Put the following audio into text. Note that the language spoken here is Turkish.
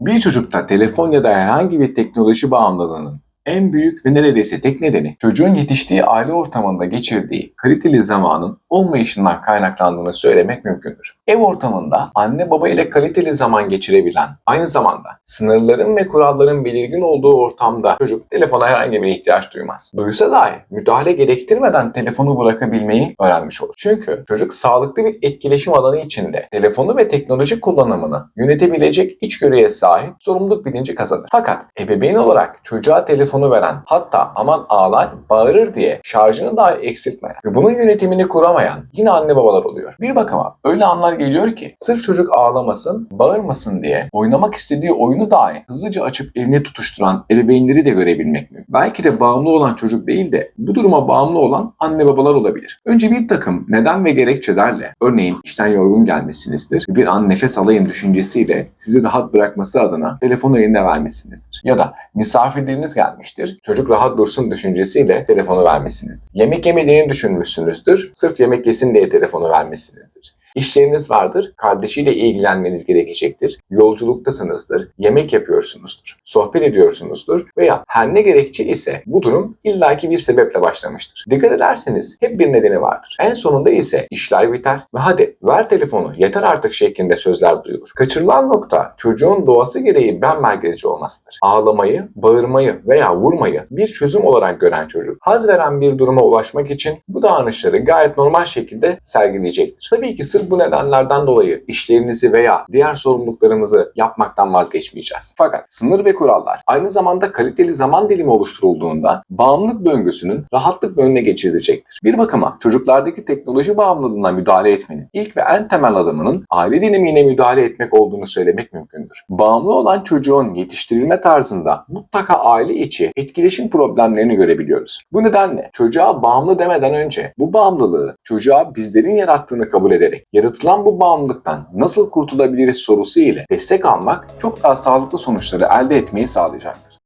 Bir çocukta telefon ya da herhangi bir teknoloji bağımlılığının en büyük ve neredeyse tek nedeni çocuğun yetiştiği aile ortamında geçirdiği kaliteli zamanın olmayışından kaynaklandığını söylemek mümkündür. Ev ortamında anne baba ile kaliteli zaman geçirebilen, aynı zamanda sınırların ve kuralların belirgin olduğu ortamda çocuk telefona herhangi bir ihtiyaç duymaz. Duysa dahi müdahale gerektirmeden telefonu bırakabilmeyi öğrenmiş olur. Çünkü çocuk sağlıklı bir etkileşim alanı içinde telefonu ve teknoloji kullanımını yönetebilecek içgörüye sahip sorumluluk bilinci kazanır. Fakat ebeveyn olarak çocuğa telefonu veren hatta aman ağlar bağırır diye şarjını dahi eksiltmeyen ve bunun yönetimini kuramayan yine anne babalar oluyor. Bir bakıma öyle anlar geliyor ki sırf çocuk ağlamasın, bağırmasın diye oynamak istediği oyunu dahi hızlıca açıp eline tutuşturan ebeveynleri de görebilmek mümkün. Belki de bağımlı olan çocuk değil de bu duruma bağımlı olan anne babalar olabilir. Önce bir takım neden ve gerekçelerle örneğin işten yorgun gelmişsinizdir bir an nefes alayım düşüncesiyle sizi rahat bırakması adına telefonu eline Ya da misafirleriniz gelmiştir. Çocuk rahat dursun düşüncesiyle telefonu vermişsinizdir. Yemek yemediğini düşünmüşsünüzdür. Sırf yemek yesin diye telefonu vermişsinizdir. İşleriniz vardır, kardeşiyle ilgilenmeniz gerekecektir. Yolculuktasınızdır, yemek yapıyorsunuzdur, sohbet ediyorsunuzdur veya her ne gerekçe ise bu durum illaki bir sebeple başlamıştır. Dikkat ederseniz hep bir nedeni vardır. En sonunda ise işler biter ve hadi ver telefonu yeter artık şeklinde sözler duyulur. Kaçırılan nokta çocuğun doğası gereği ben merkezci olmasıdır. Ağlamayı, bağırmayı veya vurmayı bir çözüm olarak gören çocuk haz veren bir duruma ulaşmak için bu davranışları gayet normal şekilde sergileyecektir. Tabii ki sırf bu nedenlerden dolayı işlerinizi veya diğer sorumluluklarımızı yapmaktan vazgeçmeyeceğiz. Fakat sınır ve kurallar aynı zamanda kaliteli zaman dilimi oluşturulduğunda bağımlılık döngüsünün rahatlıkla önüne geçirilecektir. Bir bakıma çocuklardaki teknoloji bağımlılığına müdahale etmenin ilk ve en temel adımının aile dinamiğine müdahale etmek olduğunu söylemek mümkündür. Bağımlı olan çocuğun yetiştirilme tarzında mutlaka aile içi etkileşim problemlerini görebiliyoruz. Bu nedenle çocuğa bağımlı demeden önce bu bağımlılığı çocuğa bizlerin yarattığını kabul ederek yaratılan bu bağımlılıktan nasıl kurtulabiliriz sorusu ile destek almak çok daha sağlıklı sonuçları elde etmeyi sağlayacaktır.